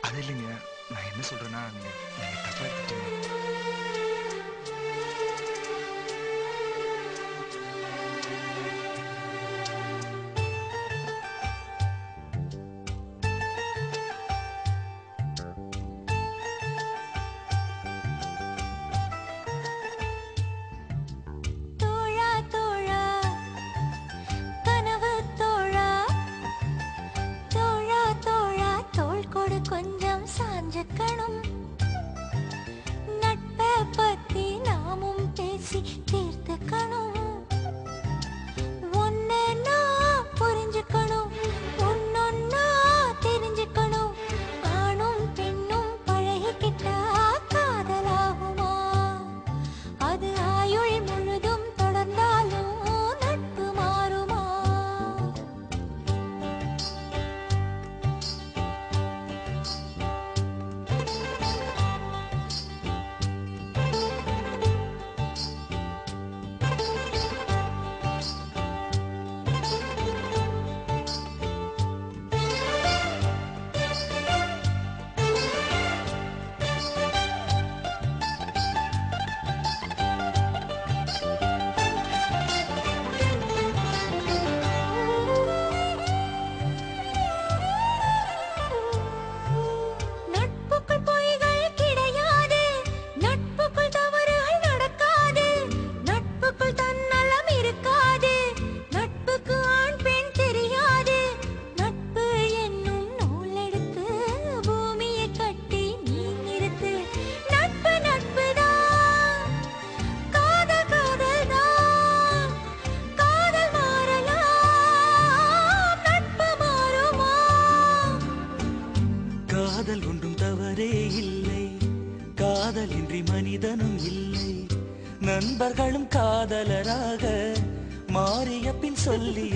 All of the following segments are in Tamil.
அது இல்லைங்க. நான் என்ன சொல்றேன்னா நீங்க நீங்க தப்பா எடுத்துட்டீங்க நாமும் காதல் ஒன்றும் தவறே இல்லை. காதலின்றி மனிதனும் இல்லை. நண்பர்களும் காதலராக மாறிய பின் சொல்லிய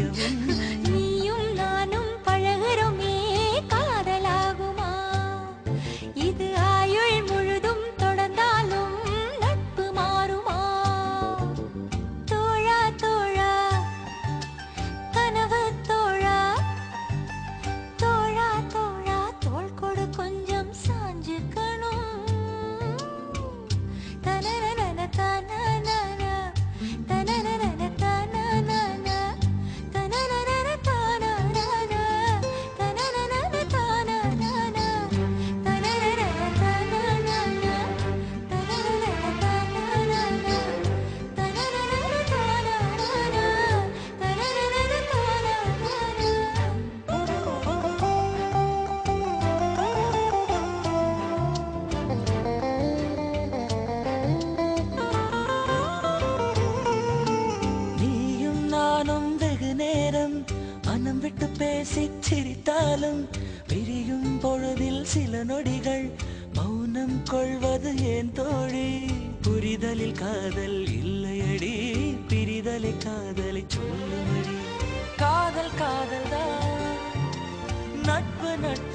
சில நொடிகள் மௌனம் கொள்வது ஏன் தோழி? புரிதலில் காதல் இல்லையடி பிரிதலை காதலை சொல்லுமடி காதல் காதல் தான் நட்பு நட்பு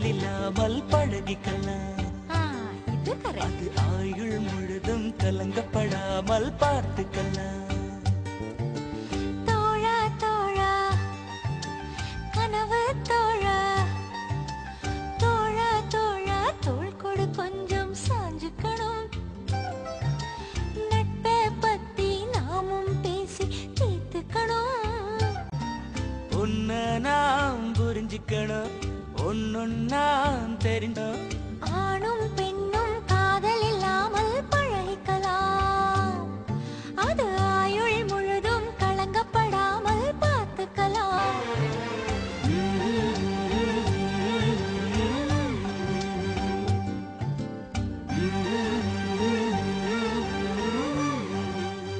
காதலில்லாமல் பழகிக்கலாம். அது ஆயுள் முழுதும் கலங்கப்படாமல் பார்த்துக்கலாம் தோழா தோழா கனவு தோழா. தோழா தோழா தோள் கொடு கொஞ்சம் சாஞ்சுக்கணும். நட்பை பத்தி நாமும் பேசி தீர்த்துக்கணும். உன்னை நாம் புரிஞ்சுக்கணும். ஒன்னொன்னா தெரிந்தோம்.